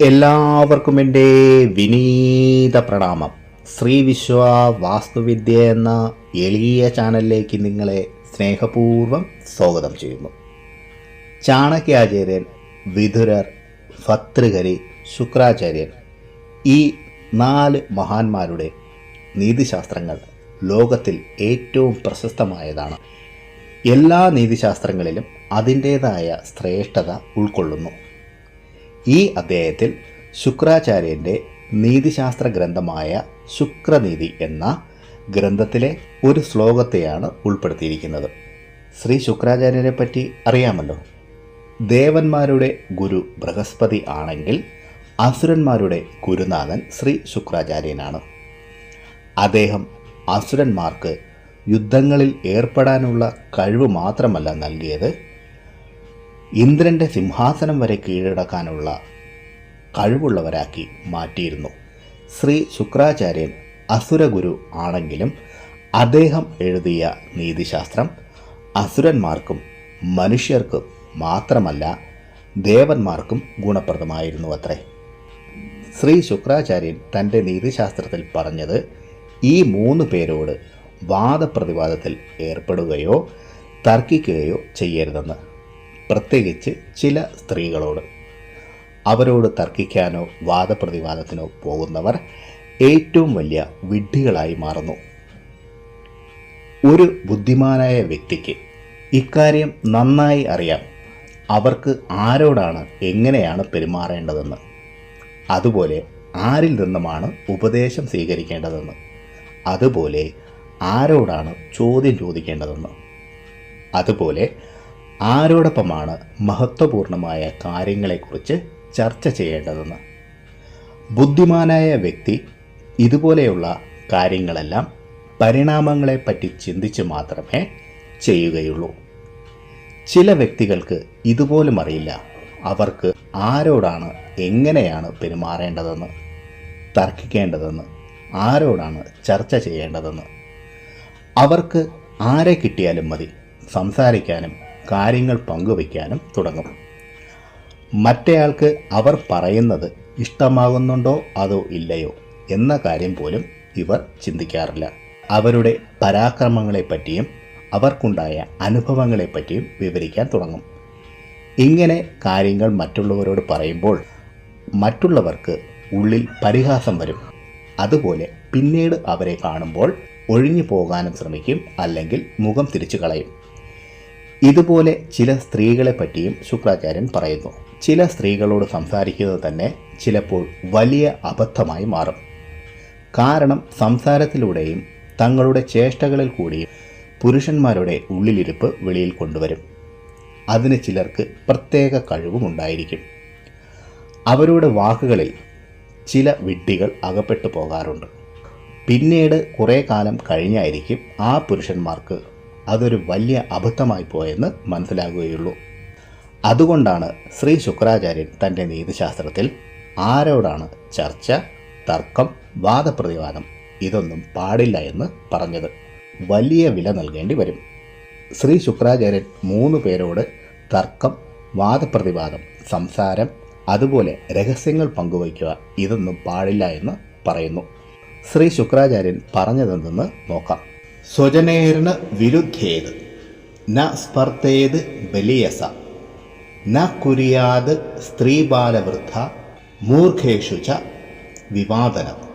എല്ലാവർക്കും എന്റെ വിനീത പ്രണാമം. ശ്രീ വിശ്വ വാസ്തുവിദ്യ എന്ന എളിയ ചാനലിലേക്ക് നിങ്ങളെ സ്നേഹപൂർവം സ്വാഗതം ചെയ്യുന്നു. ചാണക്യാചാര്യൻ വിധുരർ ഭത്രുകരി ശുക്രാചാര്യൻ ഈ നാല് മഹാന്മാരുടെ നീതിശാസ്ത്രങ്ങൾ ലോകത്തിൽ ഏറ്റവും പ്രശസ്തമായതാണ്. എല്ലാ നീതിശാസ്ത്രങ്ങളിലും അതിന്റേതായ ശ്രേഷ്ഠത ഉൾക്കൊള്ളുന്നു. ഈ അധ്യായത്തിൽ ശുക്രാചാര്യന്റെ നീതിശാസ്ത്ര ഗ്രന്ഥമായ ശുക്രനീതി എന്ന ഗ്രന്ഥത്തിലെ ഒരു ശ്ലോകത്തെയാണ് ഉൾപ്പെടുത്തിയിരിക്കുന്നത്. ശ്രീ ശുക്രാചാര്യനെ പറ്റി അറിയാമല്ലോ. ദേവന്മാരുടെ ഗുരു ബൃഹസ്പതി ആണെങ്കിൽ അസുരന്മാരുടെ ഗുരുനാഥൻ ശ്രീ ശുക്രാചാര്യനാണ്. അദ്ദേഹം അസുരന്മാർക്ക് യുദ്ധങ്ങളിൽ ഏർപ്പെടാനുള്ള കഴിവ് മാത്രമല്ല നൽകിയത് ഇന്ദ്രന്റെ സിംഹാസനം വരെ കീഴടക്കാനുള്ള കഴിവുള്ളവരാക്കി മാറ്റിയിരുന്നു. ശ്രീ ശുക്രാചാര്യൻ അസുരഗുരു ആണെങ്കിലും അദ്ദേഹം എഴുതിയ നീതിശാസ്ത്രം അസുരന്മാർക്കും മനുഷ്യർക്കും മാത്രമല്ല ദേവന്മാർക്കും ഗുണപ്രദമായിരുന്നു അത്രേ ശ്രീ ശുക്രാചാര്യൻ തന്റെ നീതിശാസ്ത്രത്തിൽ പറഞ്ഞത് ഈ മൂന്ന് പേരോട് വാദപ്രതിവാദത്തിൽ ഏർപ്പെടുകയോ തർക്കിക്കുകയോ ചെയ്യരുതെന്ന്. പ്രത്യേകിച്ച് ചില സ്ത്രീകളോട്. അവരോട് തർക്കിക്കാനോ വാദപ്രതിവാദത്തിനോ പോകുന്നവർ ഏറ്റവും വലിയ വിഡ്ഢികളായി മാറുന്നു. ഒരു ബുദ്ധിമാനായ വ്യക്തിക്ക് ഇക്കാര്യം നന്നായി അറിയാം. അവർക്ക് ആരോടാണ് എങ്ങനെയാണ് പെരുമാറേണ്ടതെന്ന്. അതുപോലെ ആരിൽ നിന്നുമാണ് ഉപദേശം സ്വീകരിക്കേണ്ടതെന്ന്. അതുപോലെ ആരോടാണ് ചോദ്യം ചോദിക്കേണ്ടതെന്ന്. അതുപോലെ ആരോടൊപ്പമാണ് മഹത്വപൂർണമായ കാര്യങ്ങളെക്കുറിച്ച് ചർച്ച ചെയ്യേണ്ടതെന്ന്. ബുദ്ധിമാനായ വ്യക്തി ഇതുപോലെയുള്ള കാര്യങ്ങളെല്ലാം പരിണാമങ്ങളെപ്പറ്റി ചിന്തിച്ച് മാത്രമേ ചെയ്യുകയുള്ളൂ. ചില വ്യക്തികൾക്ക് ഇതുപോലും അറിയില്ല അവർക്ക് ആരോടാണ് എങ്ങനെയാണ് പെരുമാറേണ്ടതെന്ന് തർക്കിക്കേണ്ടതെന്ന് ആരോടാണ് ചർച്ച ചെയ്യേണ്ടതെന്ന്. അവർക്ക് ആരെ കിട്ടിയാലും മതി സംസാരിക്കാനും കാര്യങ്ങൾ പങ്കുവയ്ക്കാനും തുടങ്ങും. മറ്റേയാൾക്ക് അവർ പറയുന്നത് ഇഷ്ടമാകുന്നുണ്ടോ അതോ ഇല്ലയോ എന്ന കാര്യം പോലും ഇവർ ചിന്തിക്കാറില്ല. അവരുടെ പരാക്രമങ്ങളെപ്പറ്റിയും അവർക്കുണ്ടായ അനുഭവങ്ങളെപ്പറ്റിയും വിവരിക്കാൻ തുടങ്ങും. ഇങ്ങനെ കാര്യങ്ങൾ മറ്റുള്ളവരോട് പറയുമ്പോൾ മറ്റുള്ളവർക്ക് ഉള്ളിൽ പരിഹാസം വരും. അതുപോലെ പിന്നീട് അവരെ കാണുമ്പോൾ ഒഴിഞ്ഞു പോകാനും ശ്രമിക്കും അല്ലെങ്കിൽ മുഖം തിരിച്ചു കളയും ഇതുപോലെ ചില സ്ത്രീകളെ പറ്റിയും ശുക്രാചാര്യൻ പറയുന്നു. ചില സ്ത്രീകളോട് സംസാരിക്കുന്നത് തന്നെ ചിലപ്പോൾ വലിയ അബദ്ധമായി മാറും. കാരണം സംസാരത്തിലൂടെയും തങ്ങളുടെ ചേഷ്ടകളിൽ കൂടിയും പുരുഷന്മാരുടെ ഉള്ളിലിരിപ്പ് വെളിയിൽ കൊണ്ടുവരും. അതിന് ചിലർക്ക് പ്രത്യേക കഴിവും ഉണ്ടായിരിക്കും. അവരുടെ വാക്കുകളിൽ ചില വിഡ്ഢികൾ അകപ്പെട്ടു പോകാറുണ്ട്. പിന്നീട് കുറേ കാലം കഴിഞ്ഞായിരിക്കും ആ പുരുഷന്മാർക്ക് അതൊരു വലിയ അബദ്ധമായി പോയെന്ന് മനസ്സിലാകുകയുള്ളൂ. അതുകൊണ്ടാണ് ശ്രീ ശുക്രാചാര്യൻ തന്റെ നീതിശാസ്ത്രത്തിൽ ആരോടാണ് ചർച്ച തർക്കം വാദപ്രതിവാദം ഇതൊന്നും പാടില്ല എന്ന് പറഞ്ഞത്. വലിയ വില നൽകേണ്ടി വരും. ശ്രീ ശുക്രാചാര്യൻ മൂന്ന് പേരോട് തർക്കം വാദപ്രതിവാദം സംസാരം അതുപോലെ രഹസ്യങ്ങൾ പങ്കുവയ്ക്കുക ഇതൊന്നും പാടില്ല എന്ന് പറയുന്നു. ശ്രീ ശുക്രാചാര്യൻ പറഞ്ഞതെന്തെന്ന് നോക്കാം. സ്വജനേർണ വിരുദ്ധേത്. ന സ്പർത്തേത് ബലിയസ. ന കുര്യാത് സ്ത്രീബാലവൃദ്ധ മൂർഖേഷു ച വിവാദനം.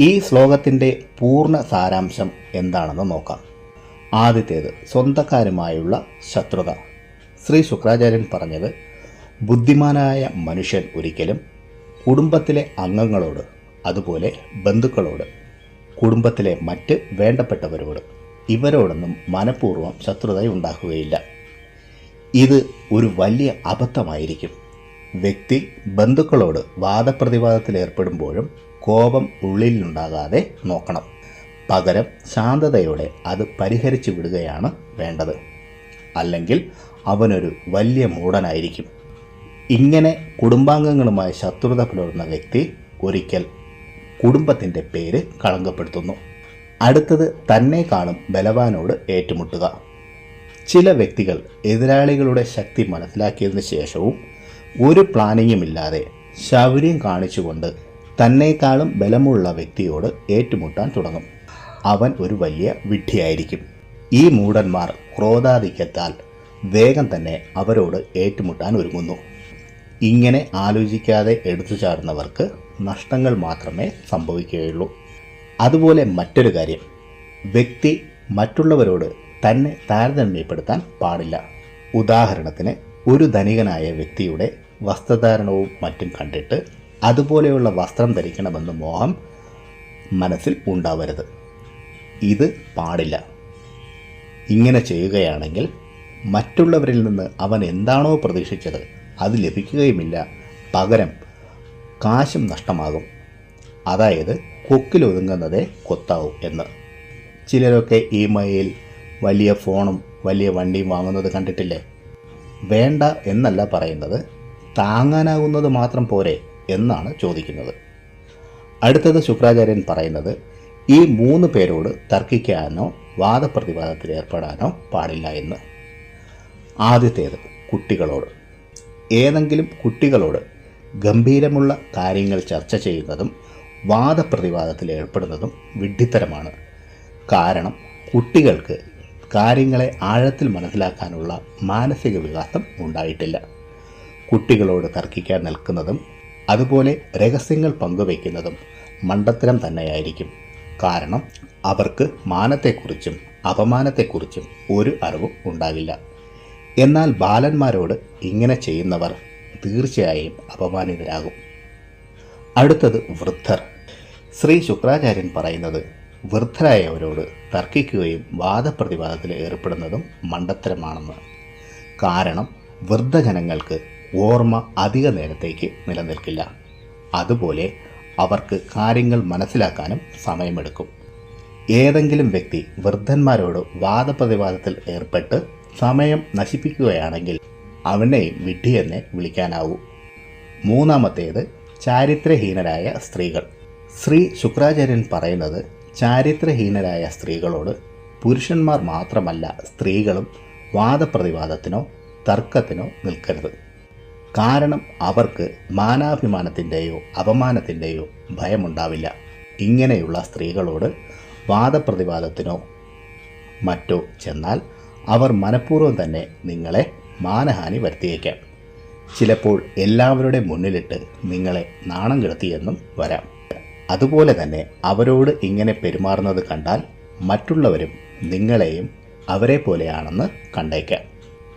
ഈ ശ്ലോകത്തിന്റെ പൂർണ സാരാംശം എന്താണെന്ന് നോക്കാം. ആദ്യത്തേത് സ്വന്തക്കാരുമായുള്ള ശത്രുത. ശ്രീ ശുക്രാചാര്യൻ പറഞ്ഞത് ബുദ്ധിമാനായ മനുഷ്യൻ ഒരിക്കലും കുടുംബത്തിലെ അംഗങ്ങളോട് അതുപോലെ ബന്ധുക്കളോട് കുടുംബത്തിലെ മറ്റ് വേണ്ടപ്പെട്ടവരോട് ഇവരോടൊന്നും മനഃപൂർവം ശത്രുത ഉണ്ടാക്കുകയില്ല. ഇത് ഒരു വലിയ അബദ്ധമായിരിക്കും. വ്യക്തി ബന്ധുക്കളോട് വാദപ്രതിവാദത്തിലേർപ്പെടുമ്പോഴും കോപം ഉള്ളിലുണ്ടാകാതെ നോക്കണം. പകരം ശാന്തതയോടെ അത് പരിഹരിച്ചു വിടുകയാണ് വേണ്ടത്. അല്ലെങ്കിൽ അവനൊരു വലിയ മൂടനായിരിക്കും ഇങ്ങനെ കുടുംബാംഗങ്ങളുമായി ശത്രുത പുലർന്ന വ്യക്തി ഒരിക്കൽ കുടുംബത്തിന്റെ പേര് കളങ്കപ്പെടുത്തുന്നു. അടുത്തത് തന്നെ കാണും ബലവാനോട് ഏറ്റുമുട്ടുക. ചില വ്യക്തികൾ എതിരാളികളുടെ ശക്തി മനസ്സിലാക്കിയതിനു ശേഷവും ഒരു പ്ലാനിങ്ങും ഇല്ലാതെ ശൗര്യം കാണിച്ചുകൊണ്ട് തന്നെക്കാളും ബലമുള്ള വ്യക്തിയോട് ഏറ്റുമുട്ടാൻ തുടങ്ങും. അവൻ ഒരു വലിയ വിഡ്ഢിയായിരിക്കും. ഈ മൂടന്മാർ ക്രോധാധിക്യത്താൽ വേഗം തന്നെ അവരോട് ഏറ്റുമുട്ടാൻ ഒരുങ്ങുന്നു. ഇങ്ങനെ ആലോചിക്കാതെ എടുത്തു ചാടുന്നവർക്ക് നഷ്ടങ്ങൾ മാത്രമേ സംഭവിക്കുകയുള്ളൂ. അതുപോലെ മറ്റൊരു കാര്യം വ്യക്തി മറ്റുള്ളവരോട് തന്നെ താരതമ്യപ്പെടുത്താൻ പാടില്ല. ഉദാഹരണത്തിന് ഒരു ധനികനായ വ്യക്തിയുടെ വസ്ത്രധാരണവും മറ്റും കണ്ടിട്ട് അതുപോലെയുള്ള വസ്ത്രം ധരിക്കണമെന്ന് മോഹം മനസ്സിൽ ഉണ്ടാവരുത്. ഇത് പാടില്ല. ഇങ്ങനെ ചെയ്യുകയാണെങ്കിൽ മറ്റുള്ളവരിൽ നിന്ന് അവൻ എന്താണോ പ്രതീക്ഷിച്ചത് അത് ലഭിക്കുകയുമില്ല. പകരം കാശും നഷ്ടമാകും. അതായത് കൊക്കിലൊതുങ്ങുന്നതേ കൊത്താവും എന്ന്. ചിലരൊക്കെ ഈ മയിൽ വലിയ ഫോണും വലിയ വണ്ടിയും വാങ്ങുന്നത് കണ്ടിട്ടില്ലേ? വേണ്ട എന്നല്ല പറയുന്നത് താങ്ങാനാകുന്നത് മാത്രം പോരെ എന്നാണ് ചോദിക്കുന്നത്. അടുത്തത് ശുക്രാചാര്യൻ പറയുന്നത് ഈ മൂന്ന് പേരോട് തർക്കിക്കാനോ വാദപ്രതിവാദത്തിൽ ഏർപ്പെടാനോ പാടില്ല എന്ന്. ആദ്യത്തേത് കുട്ടികളോട്. ഏതെങ്കിലും കുട്ടികളോട് ഗംഭീരമുള്ള കാര്യങ്ങൾ ചർച്ച ചെയ്യുന്നതും വാദപ്രതിവാദത്തിൽ ഏർപ്പെടുന്നതും വിഡ്ഢിത്തരമാണ്. കാരണം കുട്ടികൾക്ക് കാര്യങ്ങളെ ആഴത്തിൽ മനസ്സിലാക്കാനുള്ള മാനസിക വികാസം ഉണ്ടായിട്ടില്ല. കുട്ടികളോട് തർക്കിക്കാൻ നിൽക്കുന്നതും അതുപോലെ രഹസ്യങ്ങൾ പങ്കുവയ്ക്കുന്നതും മണ്ടത്തരം തന്നെയായിരിക്കും. കാരണം അവർക്ക് മാനത്തെക്കുറിച്ചും അപമാനത്തെക്കുറിച്ചും ഒരു അറിവും ഉണ്ടാകില്ല. എന്നാൽ ബാലന്മാരോട് ഇങ്ങനെ ചെയ്യുന്നവർ തീർച്ചയായും അപമാനിതരാകും. അടുത്തത് വൃദ്ധർ. ശ്രീ ശുക്രാചാര്യൻ പറയുന്നത് വൃദ്ധരായവരോട് തർക്കിക്കുകയും വാദപ്രതിവാദത്തിൽ ഏർപ്പെടുന്നതും മണ്ടത്തരമാണെന്ന്. കാരണം വൃദ്ധജനങ്ങൾക്ക് ഓർമ്മ അധിക നേരത്തേക്ക് നിലനിൽക്കില്ല. അതുപോലെ അവർക്ക് കാര്യങ്ങൾ മനസ്സിലാക്കാനും സമയമെടുക്കും. ഏതെങ്കിലും വ്യക്തി വൃദ്ധന്മാരോട് വാദപ്രതിവാദത്തിൽ ഏർപ്പെട്ട് സമയം നശിപ്പിക്കുകയാണെങ്കിൽ അവനെയും വിഡ്ഢിയെന്നെ വിളിക്കാനാവൂ. മൂന്നാമത്തേത് ചാരിത്രഹീനരായ സ്ത്രീകൾ. ശ്രീ ശുക്രാചാര്യൻ പറയുന്നത് ചാരിത്രഹീനരായ സ്ത്രീകളോട് പുരുഷന്മാർ മാത്രമല്ല സ്ത്രീകളും വാദപ്രതിവാദത്തിനോ തർക്കത്തിനോ നിൽക്കരുത്. കാരണം അവർക്ക് മാനാഭിമാനത്തിന്റെയോ അപമാനത്തിന്റെയോ ഭയമുണ്ടാവില്ല. ഇങ്ങനെയുള്ള സ്ത്രീകളോട് വാദപ്രതിവാദത്തിനോ മറ്റോ ചെന്നാൽ അവർ മനഃപൂർവം തന്നെ നിങ്ങളെ മാനഹാനി വരുത്തിയേക്കാം. ചിലപ്പോൾ എല്ലാവരുടെ മുന്നിലിട്ട് നിങ്ങളെ നാണം കെടുത്തിയെന്നും വരാം. അതുപോലെ തന്നെ അവരോട് ഇങ്ങനെ പെരുമാറുന്നത് കണ്ടാൽ മറ്റുള്ളവരും നിങ്ങളെയും അവരെ പോലെയാണെന്ന് കണ്ടേക്കാം.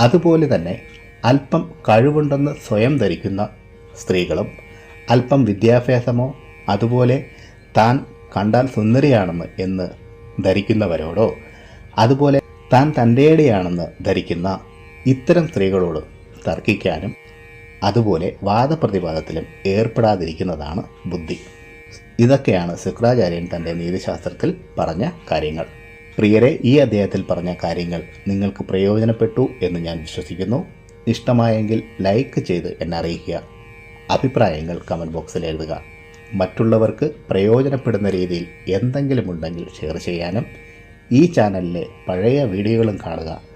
അതുപോലെ തന്നെ അല്പം കഴിവുണ്ടെന്ന് സ്വയം ധരിക്കുന്ന സ്ത്രീകളും അല്പം വിദ്യാഭ്യാസമോ അതുപോലെ താൻ കണ്ടാൽ സുന്ദരിയാണെന്ന് എന്ന് ധരിക്കുന്നവരോടോ അതുപോലെ താൻ തന്റെയുടെയാണെന്ന് ധരിക്കുന്ന ഇത്തരം സ്ത്രീകളോട് തർക്കിക്കാനും അതുപോലെ വാദപ്രതിവാദത്തിലും ഏർപ്പെടാതിരിക്കുന്നതാണ് ബുദ്ധി. ഇതൊക്കെയാണ് ശുക്രാചാര്യൻ തന്റെ നീതിശാസ്ത്രത്തിൽ പറഞ്ഞ കാര്യങ്ങൾ. പ്രിയരെ ഈ അദ്ദേഹത്തിൽ പറഞ്ഞ കാര്യങ്ങൾ നിങ്ങൾക്ക് പ്രയോജനപ്പെട്ടു എന്ന് ഞാൻ വിശ്വസിക്കുന്നു. ഇഷ്ടമായെങ്കിൽ ലൈക്ക് ചെയ്ത് എന്നെ അറിയിക്കുക. അഭിപ്രായങ്ങൾ കമന്റ് ബോക്സിൽ എഴുതുക. മറ്റുള്ളവർക്ക് പ്രയോജനപ്പെടുന്ന രീതിയിൽ എന്തെങ്കിലും ഉണ്ടെങ്കിൽ ഷെയർ ചെയ്യാനും ഈ ചാനലിലെ പഴയ വീഡിയോകളും കാണുക.